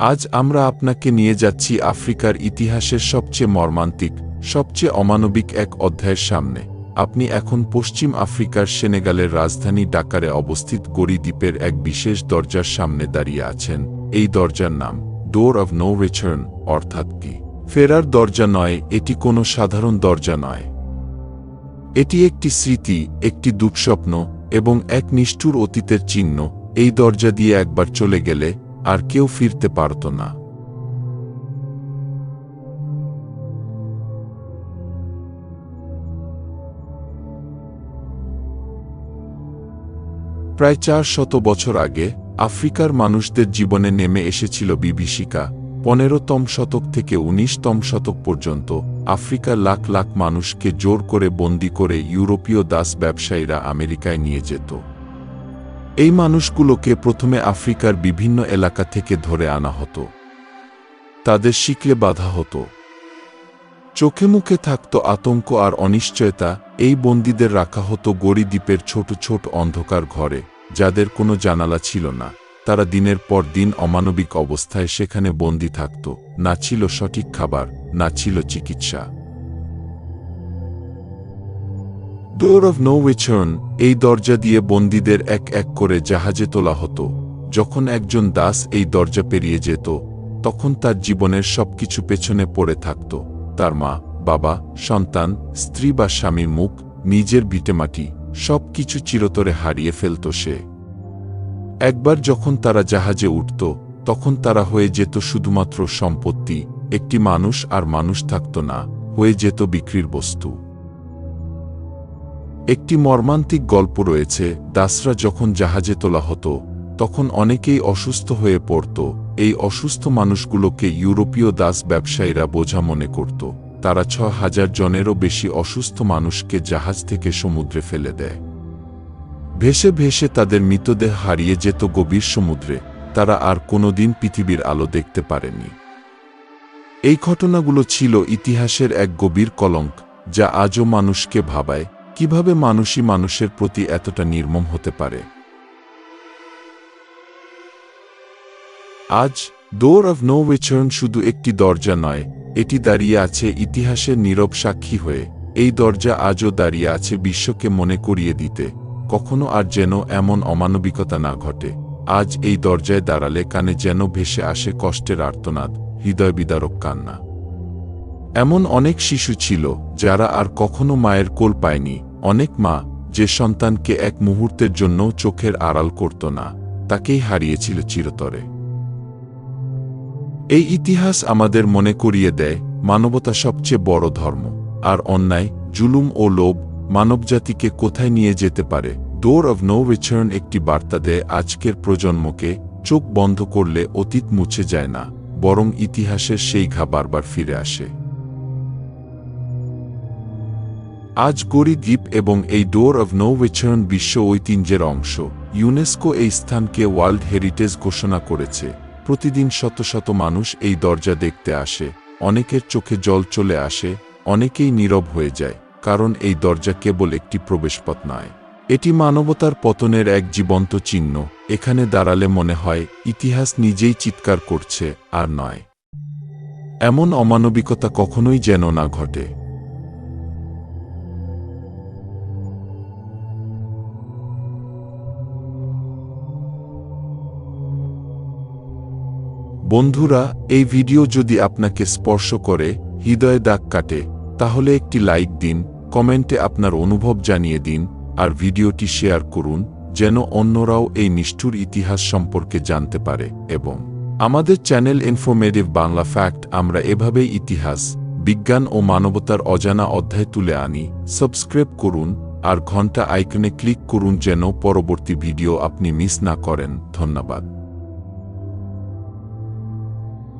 আজ আমরা আপনাকে নিয়ে যাচ্ছি আফ্রিকার ইতিহাসের সবচেয়ে মর্মান্তিক, সবচেয়ে অমানবিক এক অধ্যায়ের সামনে। আপনি এখন পশ্চিম আফ্রিকার সেনেগালের রাজধানী ডাকারে অবস্থিত গড়ি দ্বীপের এক বিশেষ দরজার সামনে দাঁড়িয়ে আছেন। এই দরজার নাম ডোর অব নো রিটার্ন অর্থাৎ কি? ফেরার দরজা নয়, এটি কোনো সাধারণ দরজা নয়। এটি একটি স্মৃতি, একটি দুঃস্বপ্ন এবং এক নিষ্ঠুর অতীতের চিহ্ন। এই দরজা দিয়ে একবার চলে গেলে আর কেউ ফিরতে পারত না। প্রায় চার শত বছর আগে, আফ্রিকার মানুষদের জীবনে নেমে এসেছিল বিভীষিকা। পনেরোতম শতক থেকে উনিশতম শতক পর্যন্ত, আফ্রিকার লাখ লাখ মানুষকে জোর করে বন্দি করে ইউরোপীয় দাস ব্যবসায়ীরা আমেরিকায় নিয়ে যেত। এই মানুষগুলোকে প্রথমে আফ্রিকার বিভিন্ন এলাকা থেকে ধরে আনা হতো। তাদের শিকলে বাধা হতো। চোখে মুখে থাকত আতঙ্ক আর অনিশ্চয়তা, এই বন্দীদের রাখা হতো গড়ি দ্বীপের ছোট ছোট অন্ধকার ঘরে, যাদের কোনো জানালা ছিল না। তারা দিনের পর দিন অমানবিক অবস্থায় সেখানে বন্দী থাকত। না ছিল সঠিক খাবার, না ছিল চিকিৎসা। ডোর অব নো রিটার্ন, এই দরজা দিয়ে বন্দীদের এক এক করে জাহাজে তোলা হতো। যখন একজন দাস এই দরজা পেরিয়ে যেত, তখন তার জীবনের সবকিছু পেছনে পড়ে থাকত। তার মা, বাবা, সন্তান, স্ত্রী বা স্বামীর মুখ, নিজের বিটেমাটি সব কিছু চিরতরে হারিয়ে ফেলত সে। একবার যখন তারা জাহাজে উঠত, তখন তারা হয়ে যেত শুধুমাত্র সম্পত্তি, একটি মানুষ আর মানুষ থাকত না, হয়ে যেত বিক্রির বস্তু। একটি মর্মান্তিক গল্প রয়েছে, দাসরা যখন জাহাজে তোলা হতো, তখন অনেকেই অসুস্থ হয়ে পড়ত। এই অসুস্থ মানুষগুলোকে ইউরোপীয় দাস ব্যবসায়ীরা বোঝা মনে করত। তারা ছ হাজার জনেরও বেশি অসুস্থ মানুষকে জাহাজ থেকে সমুদ্রে ফেলে দেয়। ভেসে ভেসে তাদের মৃতদেহ হারিয়ে যেত গভীর সমুদ্রে। তারা আর কোনোদিন পৃথিবীর আলো দেখতে পারেনি। এই ঘটনাগুলো ছিল ইতিহাসের এক গভীর কলঙ্ক, যা আজও মানুষকে ভাবায়। কীভাবে মানুষই মানুষের প্রতি এতটা নির্মম হতে পারে? আজ ডোর অব নো রিটার্ন শুধু একটি দরজা নয়, এটি দাঁড়িয়ে আছে ইতিহাসের নীরব সাক্ষী হয়ে। এই দরজা আজও দাঁড়িয়ে আছে বিশ্বকে মনে করিয়ে দিতে। কখনো আর যেন এমন অমানবিকতা না ঘটে। আজ এই দরজায় দাঁড়ালে কানে যেন ভেসে আসে কষ্টের আর্তনাদ, হৃদয় বিদারক কান্না। এমন অনেক শিশু ছিল যারা আর কখনো মায়ের কোল পায়নি। অনেক মা, যে সন্তানকে এক মুহূর্তের জন্য চোখের আড়াল করত না, তাকেই হারিয়েছিল চিরতরে। এই ইতিহাস আমাদের মনে করিয়ে দেয়, মানবতা সবচেয়ে বড় ধর্ম। আর অন্যায়, জুলুম ও লোভ মানবজাতিকে কোথায় নিয়ে যেতে পারে? ডোর অব নো রিটার্ন একটি বার্তা দেয়, আজকের প্রজন্মকে চোখ বন্ধ করলে অতীত মুছে যায় না, বরং ইতিহাসের সেই ঘা বারবার ফিরে আসে। আজ গড়ি দ্বীপ এবং এই ডোর অব নো রিটার্ন বিশ্ব ঐতিহ্যের অংশ। ইউনেস্কো এই স্থানকে ওয়ার্ল্ড হেরিটেজ ঘোষণা করেছে। প্রতিদিন শত শত মানুষ এই দরজা দেখতে আসে। অনেকের চোখে জল চলে আসে, অনেকেই নীরব হয়ে যায়, কারণ এই দরজা কেবল একটি প্রবেশপথ নয়। এটি মানবতার পতনের এক জীবন্ত চিহ্ন, এখানে দাঁড়ালে মনে হয়, ইতিহাস নিজেই চিৎকার করছে, আর নয়। এমন অমানবিকতা কখনোই যেন না ঘটে। বন্ধুরা, এই ভিডিও যদি আপনাকে স্পর্শ করে, হৃদয়ে দাগ কাটে, তাহলে একটি লাইক দিন, কমেন্টে আপনার অনুভব জানিয়ে দিন, আর ভিডিওটি শেয়ার করুন, যেন অন্যরাও এই নিষ্ঠুর ইতিহাস সম্পর্কে জানতে পারে, এবং আমাদের চ্যানেল ইনফরমেটিভ বাংলা ফ্যাক্ট, আমরা এভাবেই ইতিহাস, বিজ্ঞান ও মানবতার অজানা অধ্যায় তুলে আনি, সাবস্ক্রাইব করুন, আর ঘণ্টা আইকনে ক্লিক করুন যেন পরবর্তী ভিডিও আপনি মিস না করেন, ধন্যবাদ।